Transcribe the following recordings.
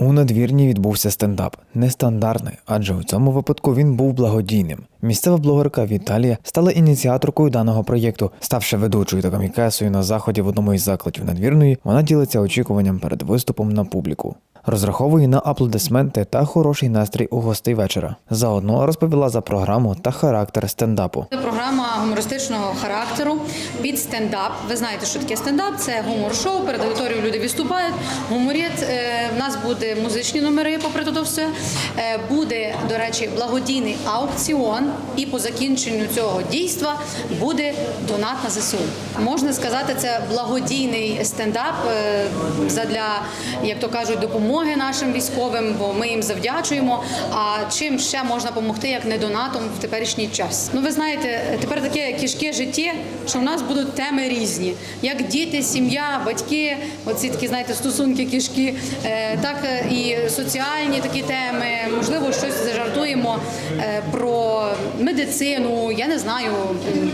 У надвірні відбувся стендап. Нестандартний, адже у цьому випадку він був благодійним. Місцева блогерка Віталія стала ініціаторкою даного проєкту. Ставши ведучою та комікесою на заході в одному із закладів надвірної, вона ділиться очікуванням перед виступом на публіку. Розраховує на аплодисменти та хороший настрій у гостей вечора. Заодно розповіла за програму та характер стендапу. Програма гумористичного характеру під стендап. Ви знаєте, що таке стендап? Це гумор-шоу. Перед аудиторією люди виступають. Гуморіт. Е, В нас буде музичні номери, попри то все. Е, Буде, до речі, благодійний аукціон. І по закінченню цього дійства буде донат на ЗСУ. Можна сказати, це благодійний стендап е, задля, як то кажуть, допомоги нашим військовим, бо ми їм завдячуємо. А чим ще можна допомогти, як не донатом в теперішній час? Ну ви знаєте, тепер таке кішке життя, що в нас будуть теми різні, як діти, сім'я, батьки, оці такі знаєте стосунки кішки, е, так е, і соціальні такі теми. Можливо, щось зажартуємо е, про медицину, я не знаю,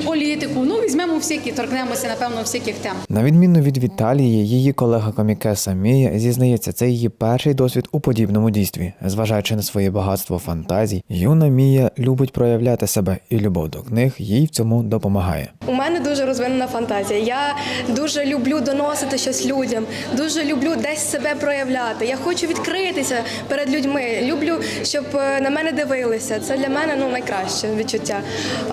політику. Ну візьмемо всякі, торкнемося, напевно, всяких тем. На відміну від Віталії, її колега комікеса Мія зізнається, це її перший досвід у подібному дійстві. Зважаючи на своє багатство фантазій, юна Мія любить проявляти себе, і любов до книг їй в цьому допомагає. У мене дуже розвинена фантазія. Я дуже люблю доносити щось людям, дуже люблю десь себе проявляти. Я хочу відкритися перед людьми. Люблю, щоб е, на мене дивилися. Це для мене ну найкраще відчуття.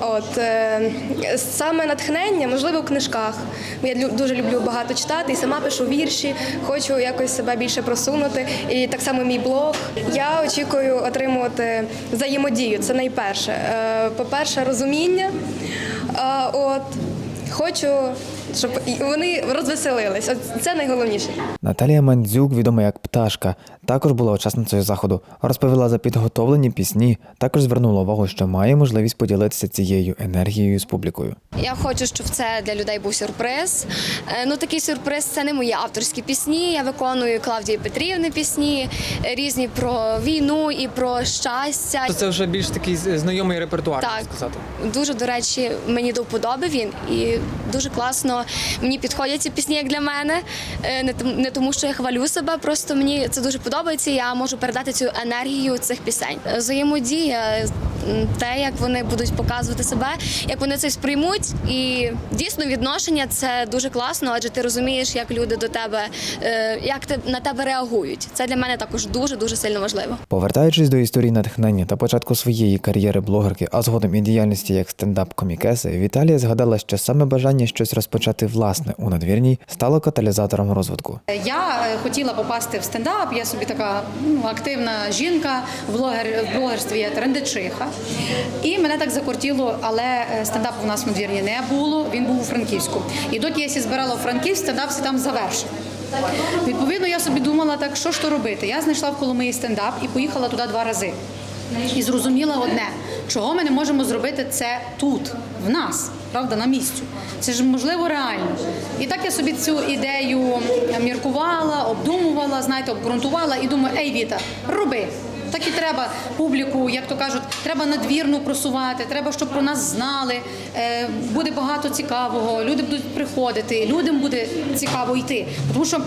От е, саме натхнення, можливо, в книжках. Я дуже люблю багато читати і сама пишу вірші. Хочу якось себе більше просунути. І так само мій блог. Я очікую отримувати взаємодію. Це найперше. Е, По-перше, розуміння. А, от хочу, щоб вони розвеселились. Це найголовніше. Наталія Мандзюк, відома як пташка, також була учасницею заходу. Розповіла за підготовлені пісні. Також звернула увагу, що має можливість поділитися цією енергією з публікою. Я хочу, щоб це для людей був сюрприз. Е, Ну такий сюрприз це не мої авторські пісні. Я виконую Клавдії Петрівни пісні, е, різні про війну і про щастя. Це вже більш такий знайомий репертуар, Так. сказати. Дуже до речі, мені до вподоби він, і дуже класно мені підходять ці пісні як для мене. Е, Не тому, що я хвалю себе, просто мені це дуже подобається. Я можу передати цю енергію цих пісень. Е, Взаємодія, те, як вони будуть показувати себе, як вони це сприймуть. І дійсно відношення це дуже класно, адже ти розумієш, як люди до тебе, е, як те- на тебе реагують. Це для мене також дуже дуже сильно важливо. Повертаючись до історії натхнення та початку своєї кар'єри блогерки, а згодом і діяльності як стендап-комікеси, Віталія згадала, що саме бажання щось розпочати власне у надвірній стало каталізатором розвитку. Я е, хотіла попасти в стендап. Я собі така ну, активна жінка, в блогер в блогерстві я трендечиха. І мене так закортіло, але е, стендапу в нас в надвірні не було. Він був у Франківську. І доки я сі збирала в Франківськ, стендап всі там завершив. Відповідно, я собі думала, так що ж то робити. Я знайшла в Коломиї стендап і поїхала туди два рази. І зрозуміла одне, чого ми не можемо зробити це тут, в нас, правда, на місцю. Це ж можливо реально. І так я собі цю ідею міркувала, обдумувала, знаєте, обґрунтувала і думаю, ей, Віта, роби. Так і треба публіку, як то кажуть, треба надвірну просувати, треба, щоб про нас знали. Е, буде багато цікавого, люди будуть приходити, людям буде цікаво йти. Тому що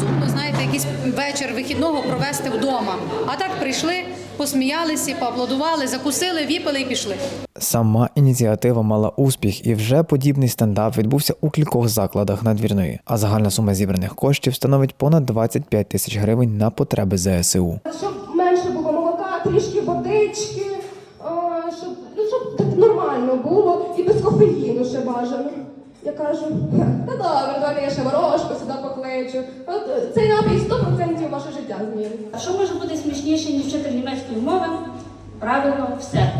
сумно, знаєте, якийсь вечір вихідного провести вдома. А так прийшли, посміялися, поаплодували, закусили, віпили і пішли. Сама ініціатива мала успіх, і вже подібний стендап відбувся у кількох закладах надвірної. А загальна сума зібраних коштів становить понад 25 тисяч гривень на потреби ЗСУ. Менше було молока, трішки водички, а, щоб, ну, щоб так нормально було і без кофеїну ще бажано. Я кажу, та добре, давайте я ще ворожку сюди покличу. От е, цей напій 100% ваше життя змінить. А що може бути смішніше, ніж вчитель німецької мови? Правильно, все.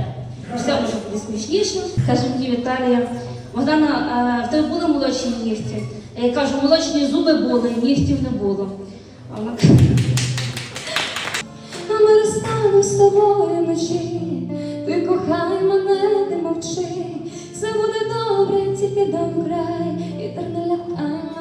Все може бути смішніше. Каже мені Віталія, Богдана, в тебе були молочні нігті? Я кажу, молочні зуби були, нігтів не було. Вона розстанемо з тобою ночі, Ти кохай мене, ти мовчи. Все буде добре, тільки до край. І не лякай.